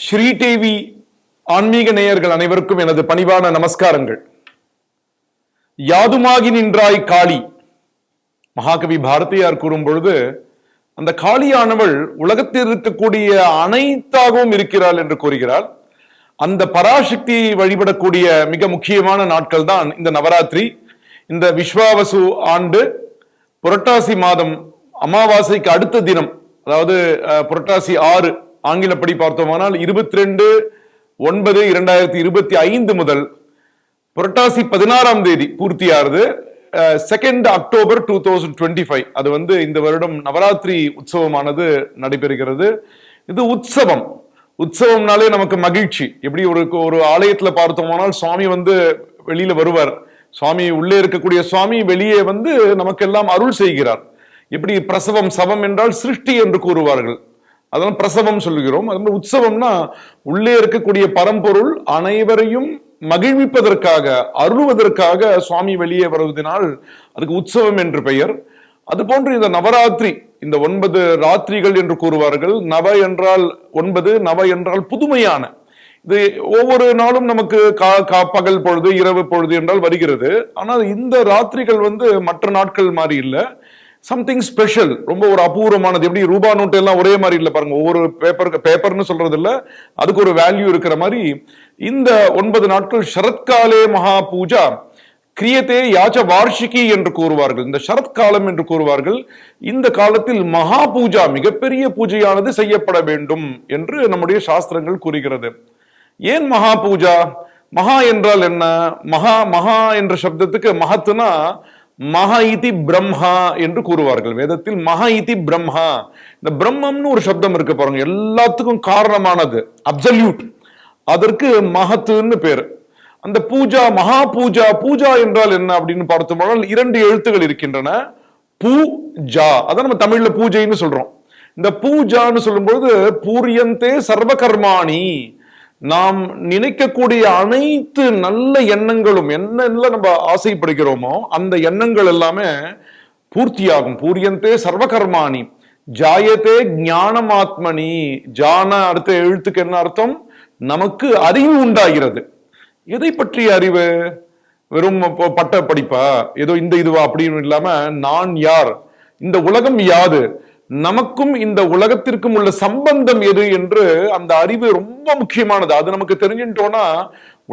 ஸ்ரீதேவி ஆன்மீக நேயர்கள் அனைவருக்கும் எனது பணிவான நமஸ்காரங்கள். யாதுமாகி நின்றாய் காளி. மகாகவி பாரதியார் கூறும் பொழுது அந்த காளியானவள் உலகத்தில் இருக்கக்கூடிய அனைத்தாகவும் இருக்கிறாள் என்று கூறுகிறாள். அந்த பராசக்தியை வழிபடக்கூடிய மிக முக்கியமான நாட்கள் தான் இந்த நவராத்திரி. இந்த விஸ்வாவசு ஆண்டு புரட்டாசி மாதம் அமாவாசைக்கு அடுத்த தினம் அதாவது அஹ், புரட்டாசி ஆறு ஆங்கிலப்படி பார்த்தோமானால் இருபத்தி ரெண்டு ஒன்பது இரண்டாயிரத்தி இருபத்தி ஐந்து முதல் புரட்டாசி பதினாறாம் தேதி பூர்த்தியாகிறது second October two thousand twenty five அது வந்து இந்த வருடம் நவராத்திரி உற்சவமானது நடைபெறுகிறது. இது உற்சவம். உற்சவம்னாலே நமக்கு மகிழ்ச்சி. எப்படி ஒரு ஒரு ஆலயத்தில் பார்த்தோமானால் சுவாமி வந்து வெளியில வருவார். சுவாமி உள்ளே இருக்கக்கூடிய சுவாமி வெளியே வந்து நமக்கெல்லாம் அருள் செய்கிறார். எப்படி பிரசவம் சவம் என்றால் சிருஷ்டி என்று கூறுவார்கள். அதெல்லாம் பிரசவம் சொல்லுகிறோம். அது மாதிரி உற்சவம்னா உள்ளே இருக்கக்கூடிய பரம்பொருள் அனைவரையும் மகிழ்விப்பதற்காக அருள்வதற்காக சுவாமி வெளியே வருவதனால் அதுக்கு உற்சவம் என்று பெயர். அதுபோன்று இந்த நவராத்திரி இந்த ஒன்பது ராத்திரிகள் என்று கூறுவார்கள். நவ என்றால் ஒன்பது நவ என்றால் புதுமையான. இது ஒவ்வொரு நாளும் நமக்கு கா கா பகல் பொழுது இரவு பொழுது என்றால் வருகிறது. ஆனால் இந்த ராத்திரிகள் வந்து மற்ற நாட்கள் மாதிரி இல்லை. சம்திங் ஸ்பெஷல் ரொம்ப ஒரு அபூர்வமானது. எப்படி ரூபா நோட்டு எல்லாம் ஒரே மாதிரி இல்லை பாருங்க. ஒவ்வொரு பேப்பருக்கு பேப்பர்னு சொல்றது இல்ல. அதுக்கு ஒரு வேல்யூ இருக்கிற மாதிரி இந்த ஒன்பது நாட்கள் சரத்காலே மகா பூஜா கிரியத்தே யாச்ச வார்ஷிகி என்று கூறுவார்கள். இந்த சரத்காலம் என்று கூறுவார்கள். இந்த காலத்தில் மகா பூஜா மிகப்பெரிய பூஜையானது செய்யப்பட வேண்டும் என்று நம்முடைய சாஸ்திரங்கள் கூறுகிறது. ஏன் மகா பூஜா மகா என்றால் என்ன? மகா மகா என்ற சப்தத்துக்கு மகத்துனா மகா இதி பிரம்மா என்று கூறுவார்கள். வேதத்தில் மகா இதி பிரம்மா இந்த பிரம்மம்னு ஒரு சப்தம் இருக்கு பாருங்க. எல்லாத்துக்கும் காரணமானது அப்சல்யூட் அதற்கு மகத்துன்னு பேர். அந்த பூஜா மகா பூஜா பூஜா என்றால் என்ன அப்படின்னு பார்த்தோம்னால் இரண்டு எழுத்துகள் இருக்கின்றன. பூ ஜா அதான் நம்ம தமிழ்ல பூஜைன்னு சொல்றோம். இந்த பூஜான்னு சொல்லும்போது பூரியந்தே சர்வகர்மாணி. நாம் நினைக்கக்கூடிய அனைத்து நல்ல எண்ணங்களும் என்னென்ன நம்ம ஆசைப்படுகிறோமோ அந்த எண்ணங்கள் எல்லாமே பூர்த்தியாகும். பூரியந்தே சர்வகர்மாணி. ஜாயத்தே ஞானமாத்மனி. ஜான அடுத்த எழுத்துக்கு என்ன அர்த்தம்? நமக்கு அறிவு உண்டாகிறது. எதை பற்றிய அறிவு? வெறும் பட்ட படிப்பா? ஏதோ இந்த இதுவா அப்படின்னு இல்லாம நான் யார்? இந்த உலகம் யாது? நமக்கும் இந்த உலகத்திற்கும் உள்ள சம்பந்தம் எது என்று அந்த அறிவு ரொம்ப முக்கியமானது. அது நமக்கு தெரிஞ்சுட்டோம்னா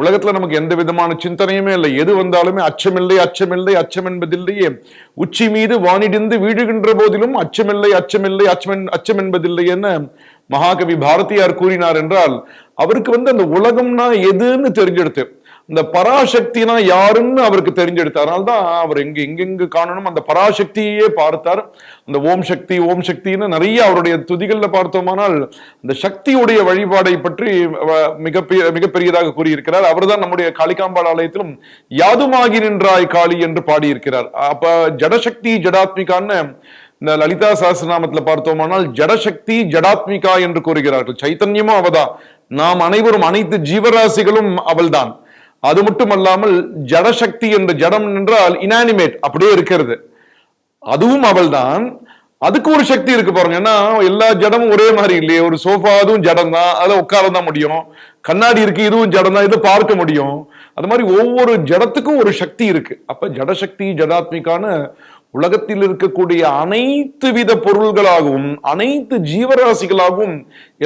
உலகத்துல நமக்கு எந்த விதமான சிந்தனையுமே இல்லை. எது வந்தாலுமே அச்சமில்லை அச்சமில்லை அச்சம் என்பதில்லையே உச்சி மீது வானிடிந்து வீழுகின்ற போதிலும் அச்சமில்லை அச்சமில்லை அச்சம் அச்சம் என்பதில்லை என்ன மகாகவி பாரதியார் கூறினார் என்றால் அவருக்கு வந்து அந்த உலகம்னா எதுன்னு தெரிஞ்செடுத்து. இந்த பராசக்தினா யாருன்னு அவருக்கு தெரிஞ்செடுத்தார். அதனால்தான் அவர் எங்க எங்கெங்கு காணணும் அந்த பராசக்தியே பார்த்தார். அந்த ஓம் சக்தி ஓம் சக்தின்னு நிறைய அவருடைய துதிகளில் பார்த்தோமானால் அந்த சக்தியுடைய வழிபாடை பற்றி அஹ், மிக மிகப்பெரியதாக கூறியிருக்கிறார். அவர்தான் நம்முடைய காளிகாம்பாள் ஆலயத்திலும் யாதுமாகி நின்றாய் காளி என்று பாடியிருக்கிறார். அப்ப ஜடசக்தி ஜடாத்மிகான்னு இந்த லலிதா சஹஸ்ரநாமத்துல பார்த்தோமானால் ஜடசக்தி ஜடாத்மிகா என்று கூறுகிறார்கள். சைத்தன்யமும் அவதான். நாம் அனைவரும் அனைத்து ஜீவராசிகளும் அவள்தான். அது மட்டுமல்லாமல் ஜடசக்தி என்ற ஜடம் என்றால் இனானிமேட் அப்படியே இருக்கிறது. அதுவும் அவள் தான் அதுக்கு ஒரு சக்தி இருக்கு பாருங்க. ஏன்னா எல்லா ஜடமும் ஒரே மாதிரி இல்லையே. ஒரு சோஃபா அதுவும் ஜடம் தான் அதை உட்கார தான் முடியும். கண்ணாடி இருக்கு இதுவும் ஜடம் தான் இது பார்க்க முடியும். அது மாதிரி ஒவ்வொரு ஜடத்துக்கும் ஒரு சக்தி இருக்கு. அப்ப ஜடசக்தி ஜடாத்மிக்கான உலகத்தில் இருக்கக்கூடிய அனைத்து வித பொருள்களாகவும் அனைத்து ஜீவராசிகளாகவும்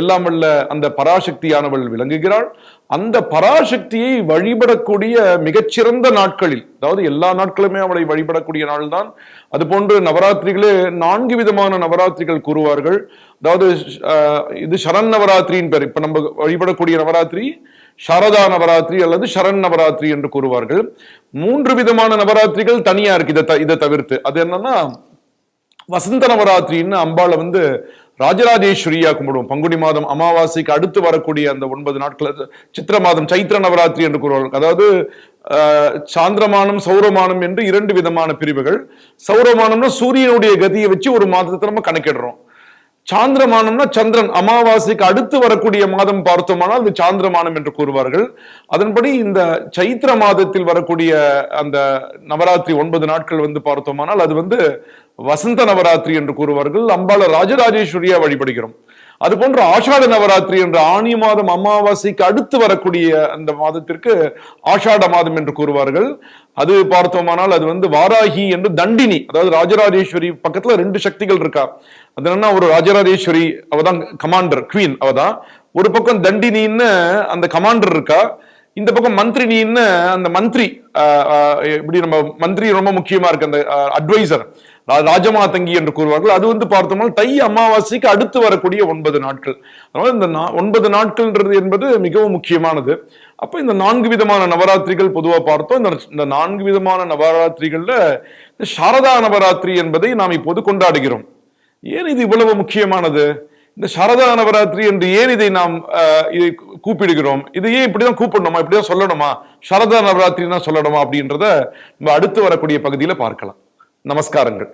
எல்லாம் அல்ல அந்த பராசக்தியானவள் விளங்குகிறாள். அந்த பராசக்தியை வழிபடக்கூடிய மிகச்சிறந்த நாட்களில் அதாவது எல்லா நாட்களுமே அவளை வழிபடக்கூடிய நாள் தான் அது போன்று நவராத்திரிகளே நான்கு விதமான நவராத்திரிகள் கூறுவார்கள். அதாவது இது சரண் நவராத்திரியின் பேர். இப்ப நம்ம வழிபடக்கூடிய நவராத்திரி சரதா நவராத்திரி அல்லது சரண் நவராத்திரி என்று கூறுவார்கள். மூன்று விதமான நவராத்திரிகள் தனியா இருக்கு. இதை த- இதை தவிர்த்து. அது என்னன்னா வசந்த நவராத்திரின்னு அம்பாளை வந்து ராஜராஜேஸ்வரியா கும்பிடுவோம். பங்குனி மாதம் அமாவாசைக்கு அடுத்து வரக்கூடிய அந்த ஒன்பது நாட்கள் சித்திர மாதம் சைத்திர நவராத்திரி என்று கூறுவார்கள். அதாவது சாந்திரமானம் சௌரமானம் என்று இரண்டு விதமான பிரிவுகள். சௌரமானம்னா சூரியனுடைய கதியை வச்சு ஒரு மாதத்தை நம்ம கணக்கிடுறோம். சாந்திரமானம்னா சந்திரன் அமாவாசைக்கு அடுத்து வரக்கூடிய மாதம் பார்த்தோமானால் அது சாந்திரமானம் என்று கூறுவார்கள். அதன்படி இந்த சைத்திர மாதத்தில் வரக்கூடிய அந்த நவராத்திரி ஒன்பது நாட்கள் வந்து பார்த்தோமானால் அது வந்து வசந்த நவராத்திரி என்று கூறுவார்கள். அம்பாள ராஜராஜேஸ்வரியா வழிபடுகிறோம். அது போன்ற ஆஷாட நவராத்திரி என்ற ஆணி மாதம் அமாவாசைக்கு அடுத்து வரக்கூடிய அந்த மாதத்திற்கு ஆஷாட மாதம் என்று கூறுவார்கள். அது பார்த்தோமானால் அது வந்து வாராகி என்று தண்டினி அதாவது ராஜராஜேஸ்வரி பக்கத்துல ரெண்டு சக்திகள் இருக்கா. அது என்னன்னா ஒரு ராஜராஜேஸ்வரி அவதான் கமாண்டர் குவீன் அவதான். ஒரு பக்கம் தண்டினின்னு அந்த கமாண்டர் இருக்கா. இந்த பக்கம் மந்திரினின்னு அந்த மந்திரி இப்படி நம்ம மந்திரி ரொம்ப முக்கியமா இருக்கு அந்த அட்வைசர் ராஜமாதங்கி என்று கூறுவார்கள். அது வந்து பார்த்தோம்னா தை அமாவாசைக்கு அடுத்து வரக்கூடிய ஒன்பது நாட்கள். அதனால இந்த நா- ஒன்பது நாட்கள்ன்றது என்பது மிகவும் முக்கியமானது. அப்ப இந்த நான்கு விதமான நவராத்திரிகள் பொதுவாக பார்த்தோம். இந்த இந்த நான்கு விதமான நவராத்திரிகள்ல சாரதா நவராத்திரி என்பதை நாம் இப்போது கொண்டாடுகிறோம். ஏன் இது இவ்வளவு முக்கியமானது? இந்த சரதா நவராத்திரி என்று ஏன் இதை நாம் இதை கூப்பிடுகிறோம்? இது ஏன் இப்படிதான் கூப்பிடணுமா? இப்படிதான் சொல்லணுமா? சரதா நவராத்திரி தான் சொல்லணுமா அப்படின்றத நம்ம அடுத்து வரக்கூடிய பகுதியில் பார்க்கலாம். நமஸ்காரங்கள்.